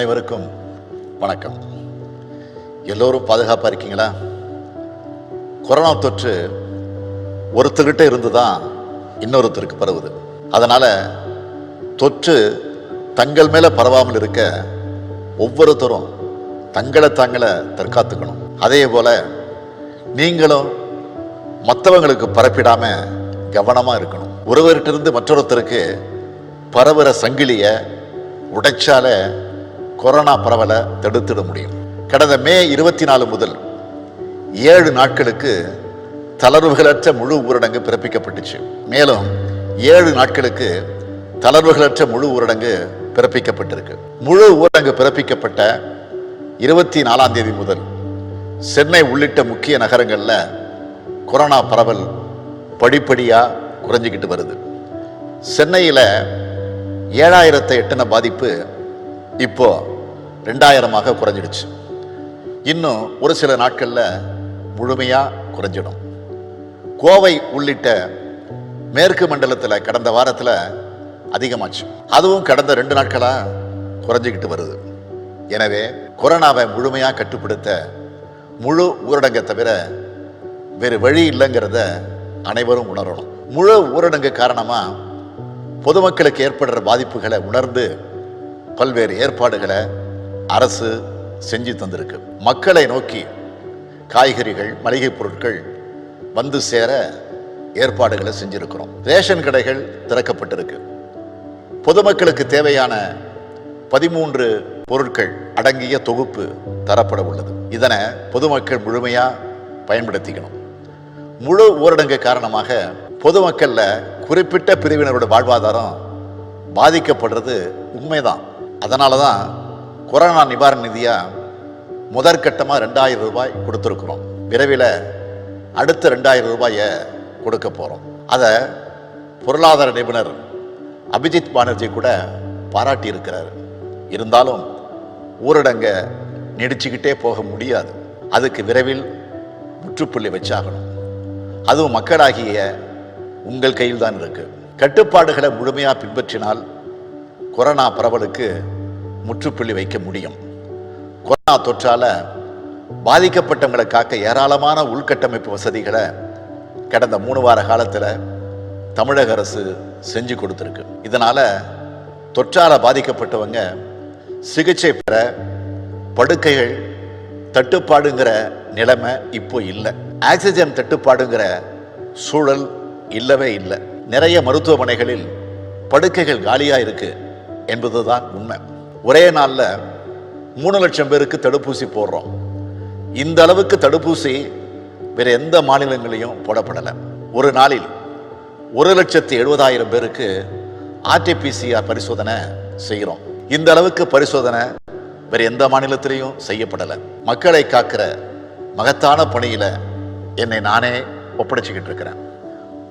அனைவருக்கும் வணக்கம். எல்லோரும் பாதுகாப்பாக இருக்கீங்களா? கொரோனா தொற்று ஒருத்தர்கிட்ட இருந்து தான் இன்னொருத்தருக்கு பரவுது. அதனால் தொற்று தங்கள் மேலே பரவாமல் இருக்க ஒவ்வொருத்தரும் தங்களை தாங்களை தற்காத்துக்கணும். அதே போல் நீங்களும் மற்றவங்களுக்கு பரப்பிடாம கவனமாக இருக்கணும். ஒருவர்கிட்ட இருந்து மற்றொருத்தருக்கு பரவுகிற சங்கிலியை உடைச்சால கொரோனா பரவலை தடுத்திட முடியும். கடந்த மே இருபத்தி நாலு முதல் ஏழு நாட்களுக்கு தளர்வுகளற்ற முழு ஊரடங்கு பிறப்பிக்கப்பட்டுச்சு. மேலும் ஏழு நாட்களுக்கு தளர்வுகளற்ற முழு ஊரடங்கு பிறப்பிக்கப்பட்டிருக்கு. முழு ஊரடங்கு பிறப்பிக்கப்பட்ட இருபத்தி நாலாம் தேதி முதல் சென்னை உள்ளிட்ட முக்கிய நகரங்களில் கொரோனா பரவல் படிப்படியாக குறைஞ்சிக்கிட்டு வருது. சென்னையில் ஏழாயிரத்தை எட்டின பாதிப்பு இப்போ ரெண்டாயிரமாக குறைஞ்சிடுச்சு. இன்னும் ஒரு சில நாட்களில் முழுமையாக குறைஞ்சிடும். கோவை உள்ளிட்ட மேற்கு மண்டலத்தில் கடந்த வாரத்தில் அதிகமாச்சு. அதுவும் கடந்த ரெண்டு நாட்களாக குறைஞ்சிக்கிட்டு வருது. எனவே கொரோனாவை முழுமையாக கட்டுப்படுத்த முழு ஊரடங்கை தவிர வேறு வழி இல்லைங்கிறத அனைவரும் உணரணும். முழு ஊரடங்கு காரணமாக பொதுமக்களுக்கு ஏற்படுற பாதிப்புகளை உணர்ந்து பல்வேறு ஏற்பாடுகளை அரசு செஞ்சு தந்திருக்கு. மக்களை நோக்கி காய்கறிகள் மளிகை பொருட்கள் வந்து சேர ஏற்பாடுகளை செஞ்சுருக்கிறோம். ரேஷன் கடைகள் திறக்கப்பட்டிருக்கு. பொதுமக்களுக்கு தேவையான பதிமூன்று பொருட்கள் அடங்கிய தொகுப்பு தரப்பட உள்ளது. இதனை பொதுமக்கள் முழுமையாக பயன்படுத்திக்கணும். முழு ஊரடங்கு காரணமாக பொதுமக்களில் குறிப்பிட்ட பிரிவினரோட வாழ்வாதாரம் பாதிக்கப்படுறது உண்மைதான். அதனால தான் கொரோனா நிவாரண நிதியாக முதற்கட்டமாக ரெண்டாயிரம் ரூபாய் கொடுத்துருக்குறோம். விரைவில் அடுத்த ரெண்டாயிரம் ரூபாயை கொடுக்க போகிறோம் அதை பொருளாதார நிபுணர் அபிஜித் பானர்ஜி கூட பாராட்டி இருக்கிறார் இருந்தாலும் ஊரடங்கை நெடிச்சுக்கிட்டே போக முடியாது. அதுக்கு விரைவில் முற்றுப்புள்ளி வச்சாகணும். அதுவும் மக்களாகிய உங்கள் கையில் தான் இருக்கு. கட்டுப்பாடுகளை முழுமையாக பின்பற்றினால் கொரோனா பரவலுக்கு முற்றுப்புள்ளி வைக்க முடியும். கொரோனா தொற்றால பாதிக்கப்பட்டவங்களை காக்க ஏராளமான உள்கட்டமைப்பு வசதிகளை கடந்த மூணு வார காலத்தில் தமிழக அரசு செஞ்சு கொடுத்துருக்கு. இதனால் தொற்றால் பாதிக்கப்பட்டவங்க சிகிச்சை பெற படுக்கைகள் தட்டுப்பாடுங்கிற நிலைமை இப்போ இல்லை. ஆக்சிஜன் தட்டுப்பாடுங்கிற சூழல் இல்லவே இல்லை. நிறைய மருத்துவமனைகளில் படுக்கைகள் காலியாக இருக்கு என்பதுதான் உண்மை. ஒரே நாளில் மூணு லட்சம் பேருக்கு தடுப்பூசி போடுறோம். இந்த அளவுக்கு தடுப்பூசி வேறு எந்த மாநிலங்களையும் போடப்படலை. ஒரு நாளில் ஒரு லட்சத்து எழுபதாயிரம் பேருக்கு ஆர்டிபிசிஆர் பரிசோதனை செய்கிறோம். இந்த அளவுக்கு பரிசோதனை வேற எந்த மாநிலத்திலையும் செய்யப்படலை. மக்களை காக்கிற மகத்தான பணியில் என்னை நானே ஒப்படைச்சிக்கிட்டு இருக்கிறேன்.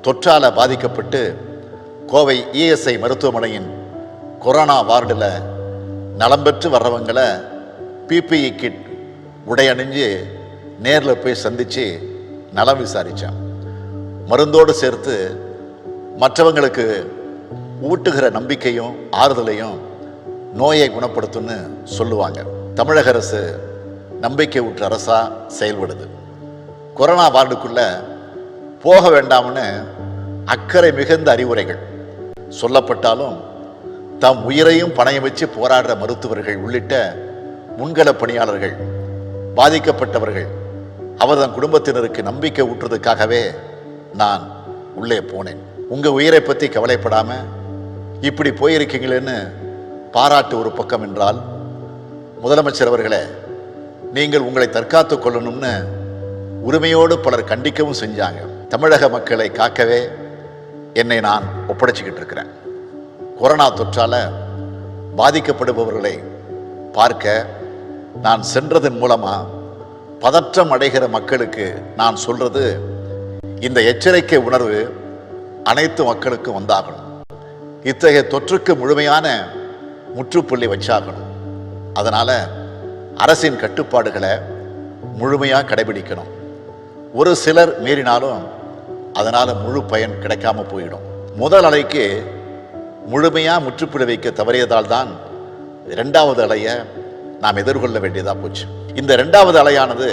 தொற்றால் பாதிக்கப்பட்டு கோவை இஎஸ்ஐ மருத்துவமனையின் கொரோனா வார்டில் நலம் பெற்று வர்றவங்களை பிபிஇ கிட் உடை அணிஞ்சு நேரில் போய் சந்தித்து நலம் விசாரித்தான் மருந்தோடு சேர்த்து மற்றவங்களுக்கு ஊட்டுகிற நம்பிக்கையும் ஆறுதலையும் நோயை குணப்படுத்தும்னு சொல்லுவாங்க. தமிழக அரசு நம்பிக்கை ஊற்று அரசாக செயல்படுது. கொரோனா வார்டுக்குள்ள போக வேண்டாம்னு அக்கறை மிகுந்த அறிவுரைகள் சொல்லப்பட்டாலும் தம் உயிரையும் பணையம் வச்சு போராடுற மருத்துவர்கள் உள்ளிட்ட முன்கள பணியாளர்கள் பாதிக்கப்பட்டவர்கள் அவர் தன் குடும்பத்தினருக்கு நம்பிக்கை ஊற்றுறதுக்காகவே நான் உள்ளே போனேன். உங்கள் உயிரை பற்றி கவலைப்படாமல் இப்படி போயிருக்கீங்களேன்னு பாராட்டு ஒரு பக்கம் என்றால் முதலமைச்சர் அவர்களே நீங்கள் உங்களை தற்காத்து கொள்ளணும்னு உரிமையோடு பலர் கண்டிக்கவும் செஞ்சாங்க. தமிழக மக்களை காக்கவே என்னை நான் ஒப்படைச்சிக்கிட்டு இருக்கிறேன். கொரோனா தொற்றால் பாதிக்கப்படுபவர்களை பார்க்க நான் சென்றதன் மூலமாக பதற்றம் அடைகிற மக்களுக்கு நான் சொல்றது இந்த எச்சரிக்கை உணர்வு அனைத்து மக்களுக்கும் வந்தாகணும். இத்தகைய தொற்றுக்கு முழுமையான முற்றுப்புள்ளி வச்சாகணும். அதனால் அரசின் கட்டுப்பாடுகளை முழுமையாக கடைபிடிக்கணும். ஒரு சிலர் மீறினாலும் அதனால் முழு பயன் கிடைக்காம போயிடும். முதல் அலைக்கு முழுமையாக முற்றுப்புள்ளி வைக்க தவறியதால் தான் இரண்டாவது அலையை நாம் எதிர்கொள்ள வேண்டியதாக போச்சு. இந்த ரெண்டாவது அலையானது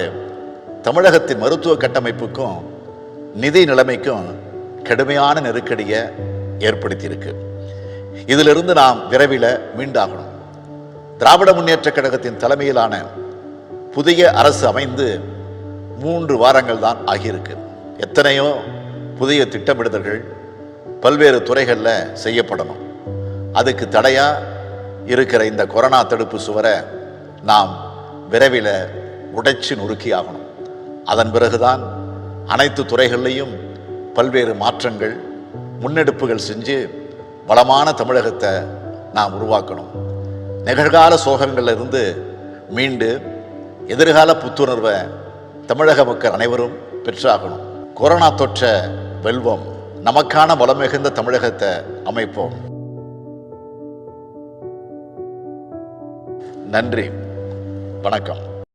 தமிழகத்தின் மருத்துவ கட்டமைப்புக்கும் நிதி நிலைமைக்கும் கடுமையான நெருக்கடியை ஏற்படுத்தியிருக்கு. இதிலிருந்து நாம் விரைவில் மீண்டாகணும். திராவிட முன்னேற்ற கழகத்தின் தலைமையிலான புதிய அரசு அமைந்து மூன்று வாரங்கள் தான் ஆகியிருக்கு. எத்தனையோ புதிய திட்டமிடுதல்கள் பல்வேறு துறைகளில் செய்யப்படணும். அதுக்கு தடையா இருக்கிற இந்த கொரோனா தடுப்பு சுவரை நாம் விரைவில் உடைச்சு நொறுக்கி ஆகணும். அதன் பிறகுதான் அனைத்து துறைகள்லையும் பல்வேறு மாற்றங்கள் முன்னெடுப்புகள் செஞ்சு வளமான தமிழகத்தை நாம் உருவாக்கணும். நிகழ்கால சோகங்கள்ல இருந்து மீண்டு எதிர்கால புத்துணர்வை தமிழக மக்கள் அனைவரும் பெற்றாகணும். கொரோனா தொற்ற வெல்வம். நமக்கான வளம் மிகுந்த தமிழகத்தை அமைப்போம். நன்றி. வணக்கம்.